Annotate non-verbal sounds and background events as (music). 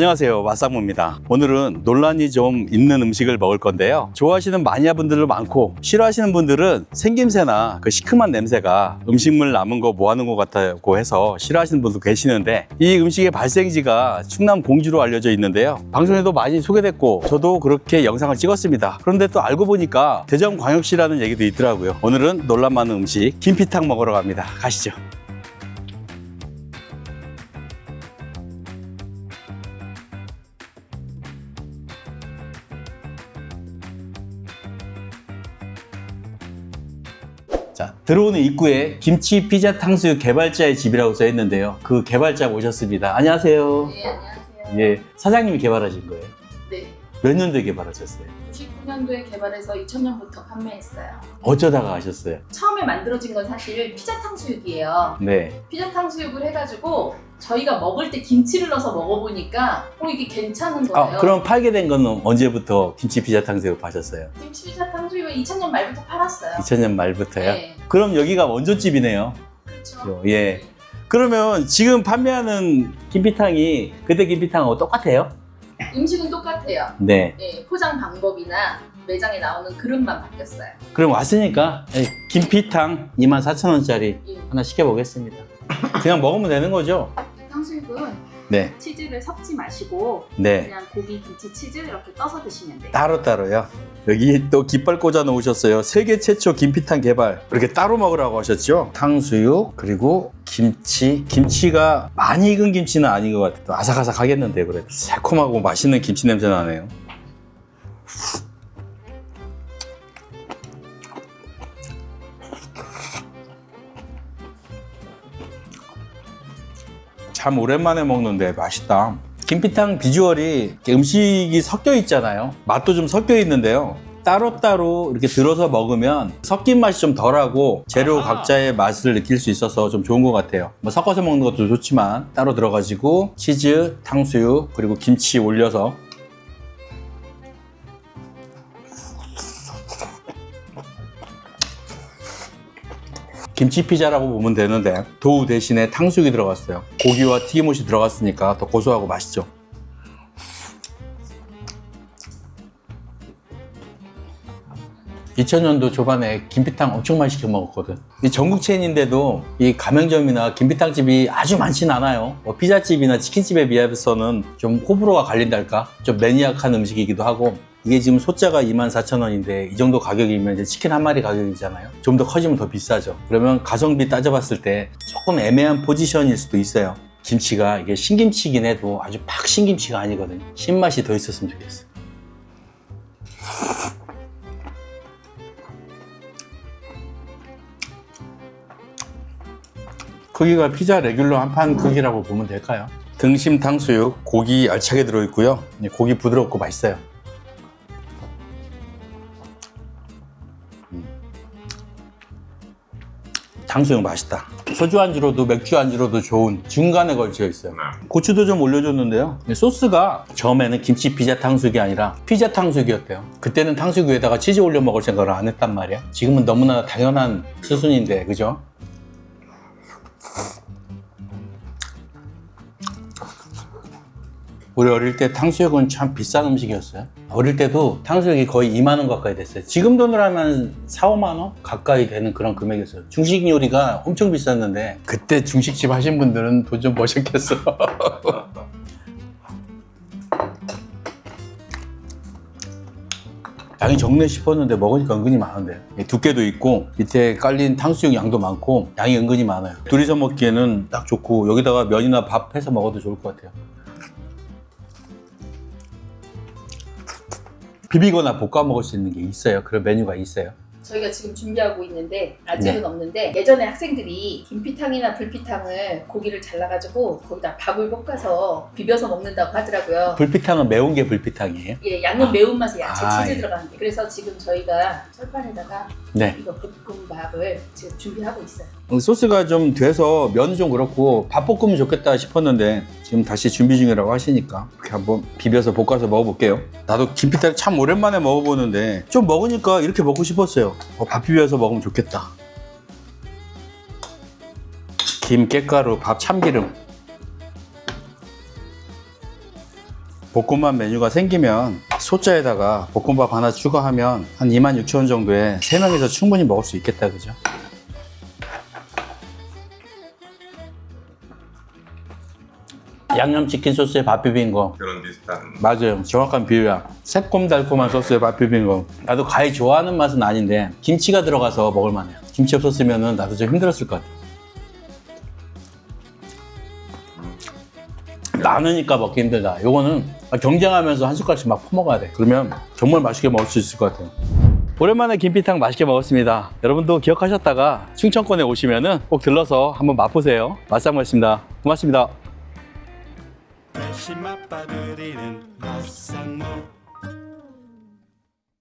안녕하세요. 마사무입니다. 오늘은 논란이 좀 있는 음식을 먹을 건데요. 좋아하시는 마니아 분들도 많고 싫어하시는 분들은 생김새나 그 시큼한 냄새가 음식물 남은 거 뭐 하는 것 같다고 해서 싫어하시는 분도 계시는데 이 음식의 발생지가 충남 공주로 알려져 있는데요. 방송에도 많이 소개됐고 저도 그렇게 영상을 찍었습니다. 그런데 또 알고 보니까 대전광역시라는 얘기도 있더라고요. 오늘은 논란 많은 음식 김피탕 먹으러 갑니다. 가시죠 자, 들어오는 입구에 김치 피자 탕수육 개발자의 집이라고 써 있는데요. 그 개발자 모셨습니다. 안녕하세요. 네, 안녕하세요. 예, 사장님이 개발하신 거예요. 네, 몇 년도에 개발하셨어요? 99년도에 개발해서 2000년부터 판매했어요. 어쩌다가 하셨어요? 처음에 만들어진 건 사실 피자 탕수육이에요. 네. 피자 탕수육을 해가지고 저희가 먹을 때 김치를 넣어서 먹어보니까 어 이게 괜찮은 거예요. 아, 그럼 팔게 된 건 언제부터 김치 피자 탕수육 하셨어요? 김치 피자 탕수육은 2000년 말부터 팔았어요. 2000년 말부터요? 네, 그럼 여기가 원조집이네요. 그렇죠. 예. 그러면 지금 판매하는 김피탕이 그때 김피탕하고 똑같아요? 음식은 똑같아요. 네. 네, 포장 방법이나 매장에 나오는 그릇만 바뀌었어요. 그럼 왔으니까 예, 김피탕 24,000원짜리 예. 하나 시켜보겠습니다. 그냥 먹으면 되는 거죠? 이 탕수육은 네. 치즈를 섞지 마시고 네. 그냥 고기, 김치, 치즈 이렇게 떠서 드시면 돼요. 따로 따로요. 여기 또 깃발 꽂아 놓으셨어요. 세계 최초 김피탕 개발. 이렇게 따로 먹으라고 하셨죠? 탕수육, 그리고 김치. 김치가 많이 익은 김치는 아닌 것 같아요. 아삭아삭 하겠는데, 그래도. 새콤하고 맛있는 김치 냄새 나네요. 참 오랜만에 먹는데 맛있다. 김피탕 비주얼이 음식이 섞여 있잖아요. 맛도 좀 섞여 있는데요. 따로따로 이렇게 들어서 먹으면 섞인 맛이 좀 덜하고 재료. 각자의 맛을 느낄 수 있어서 좀 좋은 것 같아요. 뭐 섞어서 먹는 것도 좋지만 따로 들어가지고 치즈, 탕수육, 그리고 김치 올려서 김치 피자라고 보면 되는데 도우 대신에 탕수육이 들어갔어요. 고기와 튀김옷이 들어갔으니까 더 고소하고 맛있죠. (2000년도) 초반에 김피탕 엄청 많이 시켜 먹었거든 이 전국 체인인데도 이 가맹점이나 김피탕 집이 아주 많진 않아요 뭐 피자집이나 치킨집에 비해서는 좀 호불호가 갈린달까 좀 매니악한 음식이기도 하고 이게 지금 소자가 24,000원인데 이 정도 가격이면 이제 치킨 한 마리 가격이잖아요. 좀 더 커지면 더 비싸죠. 그러면 가성비 따져봤을 때 조금 애매한 포지션일 수도 있어요. 김치가 이게 신김치긴 해도 아주 팍 신김치가 아니거든요. 신맛이 더 있었으면 좋겠어요. 크기가 피자 레귤러 한 판 크기라고 보면 될까요? 등심 탕수육 고기 알차게 들어있고요. 고기 부드럽고 맛있어요. 탕수육 맛있다. 소주 안주로도 맥주 안주로도 좋은 중간에 걸쳐 있어요. 고추도 좀 올려줬는데요. 소스가 처음에는 김치 피자 탕수육이 아니라 피자 탕수육이었대요. 그때는 탕수육 위에다가 치즈 올려 먹을 생각을 안 했단 말이야. 지금은 너무나 당연한 수순인데, 그죠? 우리 어릴 때 탕수육은 참 비싼 음식이었어요. 어릴 때도 탕수육이 거의 2만 원 가까이 됐어요. 지금 돈으로 하면 4, 5만 원 가까이 되는 그런 금액이었어요. 중식 요리가 엄청 비쌌는데 그때 중식집 하신 분들은 돈 좀 버셨겠어. (laughs) 양이 적네 싶었는데 먹으니까 은근히 많은데 두께도 있고 밑에 깔린 탕수육 양도 많고 양이 은근히 많아요 둘이서 먹기에는 딱 좋고 여기다가 면이나 밥 해서 먹어도 좋을 것 같아요 비비거나 볶아 먹을 수 있는 게 있어요 그런 메뉴가 있어요 저희가 지금 준비하고 있는데 아직은 없는데 예전에 학생들이 김피탕이나 불피탕을 고기를 잘라가지고 거기다 밥을 볶아서 비벼서 먹는다고 하더라고요. 불피탕은 매운 게 불피탕이에요 예, 양은 매운맛에 야채, 아, 치즈 예. 들어가는 게. 그래서 지금 저희가 철판에다가 네 이거 볶음밥을 지금 준비하고 있어요. 소스가 좀 돼서 면은 좀 그렇고 밥 볶으면 좋겠다 싶었는데 지금 다시 준비 중이라고 하시니까 이렇게 한번 비벼서 볶아서 먹어볼게요. 나도 김피탕 참 오랜만에 먹어보는데 좀 먹으니까 이렇게 먹고 싶었어요. 어, 밥 비벼서 먹으면 좋겠다. 김, 깻가루, 밥, 참기름. 볶음밥 메뉴가 생기면 소자에다가 볶음밥 하나 추가하면 한 26,000원 정도에 3명에서 충분히 먹을 수 있겠다 그죠? 양념치킨 소스에 밥 비빈 거. 그런 비슷한. 맞아요. 정확한 비유야. 새콤달콤한 소스에 밥 비빈 거. 나도 가히 좋아하는 맛은 아닌데 김치가 들어가서 먹을 만해요. 김치 없었으면 나도 좀 힘들었을 것 같아. 많으니까 먹기 힘들다. 요거는 경쟁하면서 한 숟갈씩 막 퍼먹어야 돼. 그러면 정말 맛있게 먹을 수 있을 것 같아요. 오랜만에 김피탕 맛있게 먹었습니다. 여러분도 기억하셨다가 충청권에 오시면은 꼭 들러서 한번 맛보세요. 맛상 먹겠습니다. 고맙습니다 대신 맛봐드리는 맛상무